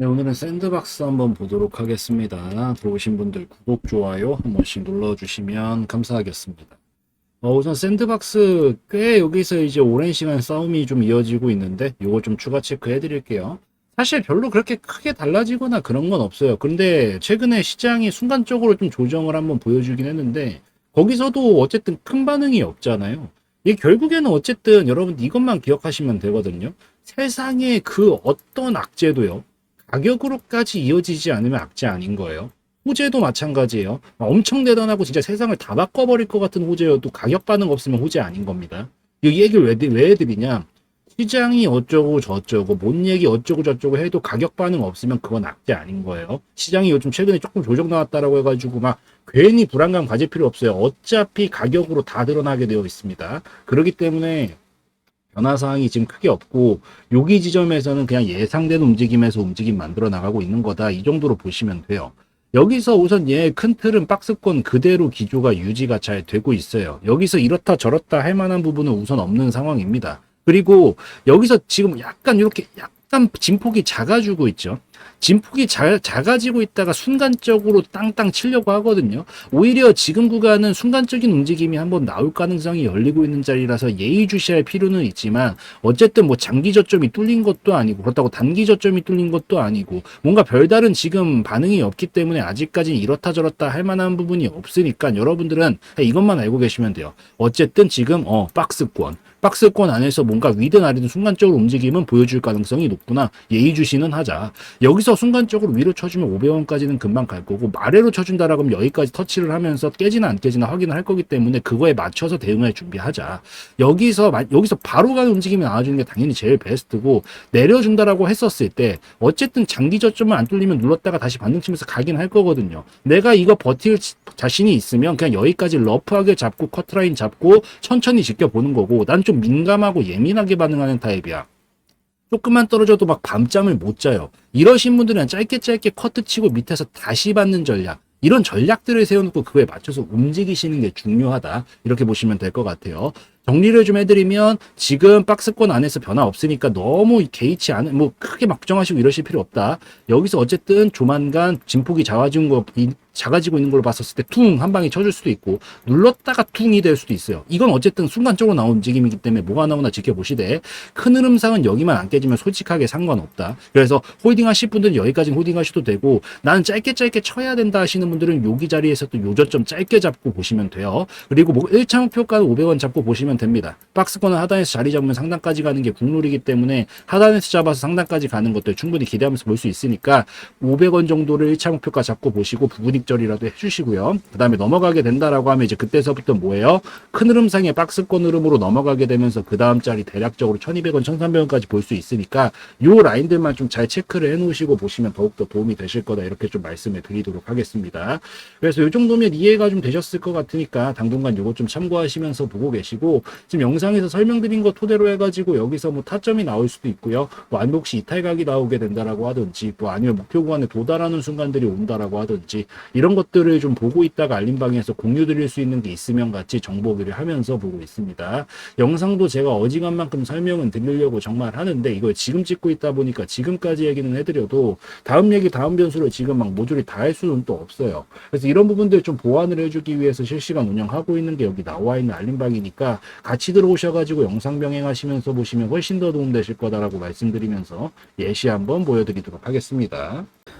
네, 오늘은 샌드박스 한번 보도록 하겠습니다. 들어오신 분들 구독, 좋아요 한 번씩 눌러주시면 감사하겠습니다. 어, 우선 샌드박스 꽤 여기서 이제 오랜 시간 싸움이 좀 이어지고 있는데 요거 좀 추가 체크해 드릴게요. 사실 별로 그렇게 크게 달라지거나 그런 건 없어요. 근데 최근에 시장이 순간적으로 좀 조정을 한번 보여주긴 했는데 거기서도 어쨌든 큰 반응이 없잖아요. 이게 결국에는 어쨌든 여러분 이것만 기억하시면 되거든요. 세상에 그 어떤 악재도요. 가격으로까지 이어지지 않으면 악재 아닌 거예요. 호재도 마찬가지예요. 막 엄청 대단하고 진짜 세상을 다 바꿔버릴 것 같은 호재여도 가격 반응 없으면 호재 아닌 겁니다. 이 얘기를 왜, 왜 해드리냐? 시장이 어쩌고 저쩌고 뭔 얘기 어쩌고 저쩌고 해도 가격 반응 없으면 그건 악재 아닌 거예요. 시장이 요즘 최근에 조금 조정 나왔다라고 해가지고 막 괜히 불안감 가질 필요 없어요. 어차피 가격으로 다 드러나게 되어 있습니다. 그렇기 때문에 변화 사항이 지금 크게 없고 여기 지점에서는 그냥 예상된 움직임에서 움직임 만들어 나가고 있는 거다 이 정도로 보시면 돼요. 여기서 우선 얘 큰 틀은 박스권 그대로 기조가 유지가 잘 되고 있어요. 여기서 이렇다 저렇다 할 만한 부분은 우선 없는 상황입니다. 그리고 여기서 지금 약간 이렇게 약간 진폭이 작아지고 있죠. 진폭이 자, 작아지고 있다가 순간적으로 땅땅 치려고 하거든요. 오히려 지금 구간은 순간적인 움직임이 한번 나올 가능성이 열리고 있는 자리라서 예의주시할 필요는 있지만 어쨌든 뭐 장기 저점이 뚫린 것도 아니고 그렇다고 단기 저점이 뚫린 것도 아니고 뭔가 별다른 지금 반응이 없기 때문에 아직까지 이렇다 저렇다 할 만한 부분이 없으니까 여러분들은 이것만 알고 계시면 돼요. 어쨌든 지금 어 박스권 박스권 안에서 뭔가 위든 아래든 순간적으로 움직임은 보여줄 가능성이 높구나. 예의주시는 하자. 여기서 순간적으로 위로 쳐주면 500원까지는 금방 갈 거고 아래로 쳐준다라고 하면 여기까지 터치를 하면서 깨지나 안 깨지나 확인을 할 거기 때문에 그거에 맞춰서 대응할 준비하자. 여기서 마- 여기서 바로 가는 움직임이 나와주는 게 당연히 제일 베스트고 내려준다라고 했었을 때 어쨌든 장기 저점을 안 뚫리면 눌렀다가 다시 반등 치면서 가긴 할 거거든요. 내가 이거 버틸 지- 자신이 있으면 그냥 여기까지 러프하게 잡고 커트라인 잡고 천천히 지켜보는 거고 난좀 민감하고 예민하게 반응하는 타입이야. 조금만 떨어져도 막 밤잠을 못 자요. 이러신 분들은 짧게 짧게 커트 치고 밑에서 다시 받는 전략. 이런 전략들을 세워놓고 그거에 맞춰서 움직이시는 게 중요하다. 이렇게 보시면 될 것 같아요. 정리를 좀 해드리면 지금 박스권 안에서 변화 없으니까 너무 개의치 않은 뭐 크게 막정하시고 이러실 필요 없다. 여기서 어쨌든 조만간 진폭이 작아진 거 이- 작아지고 있는 걸로 봤었을 때 퉁 한 방에 쳐줄 수도 있고 눌렀다가 퉁이 될 수도 있어요. 이건 어쨌든 순간적으로 나온 움직임이기 때문에 뭐가 나오나 지켜보시되 큰 흐름상은 여기만 안 깨지면 솔직하게 상관없다. 그래서 홀딩 하실 분들은 여기까지는 홀딩 하셔도 되고 나는 짧게 짧게 쳐야 된다 하시는 분들은 여기 자리에서 또 요저점 짧게 잡고 보시면 돼요. 그리고 뭐 1차 목표가는 500원 잡고 보시면 됩니다. 박스권은 하단에서 자리 잡으면 상단까지 가는 게 국룰이기 때문에 하단에서 잡아서 상단까지 가는 것들 충분히 기대하면서 볼 수 있으니까 500원 정도를 1차 목표가 잡고 보시고 부분익절이라도 해주시고요. 그 다음에 넘어가게 된다라고 하면 이제 그때서부터 뭐예요? 큰 흐름상의 박스권 흐름으로 넘어가게 되면서 그 다음 자리 대략적으로 1200원, 1300원까지 볼 수 있으니까 요 라인들만 좀 잘 체크를 해 놓으시고 보시면 더욱더 도움이 되실 거다 이렇게 좀 말씀을 드리도록 하겠습니다. 그래서 요 정도면 이해가 좀 되셨을 것 같으니까 당분간 요거 좀 참고하시면서 보고 계시고 지금 영상에서 설명드린 거 토대로 해가지고 여기서 뭐 타점이 나올 수도 있고요. 뭐 아니면 혹시 이탈각이 나오게 된다라고 하든지 뭐 아니면 목표 구간에 도달하는 순간들이 온다라고 하든지 이런 것들을 좀 보고 있다가 알림방에서 공유 드릴 수 있는 게 있으면 같이 정보기를 하면서 보고 있습니다. 영상도 제가 어지간 만큼 설명은 드리려고 정말 하는데 이걸 지금 찍고 있다 보니까 지금까지 얘기는 해드려도 다음 얘기 다음 변수를 지금 막 모조리 다 할 수는 또 없어요. 그래서 이런 부분들 좀 보완을 해주기 위해서 실시간 운영하고 있는 게 여기 나와 있는 알림방이니까 같이 들어오셔가지고 영상 병행하시면서 보시면 훨씬 더 도움되실 거다라고 말씀드리면서 예시 한번 보여드리도록 하겠습니다.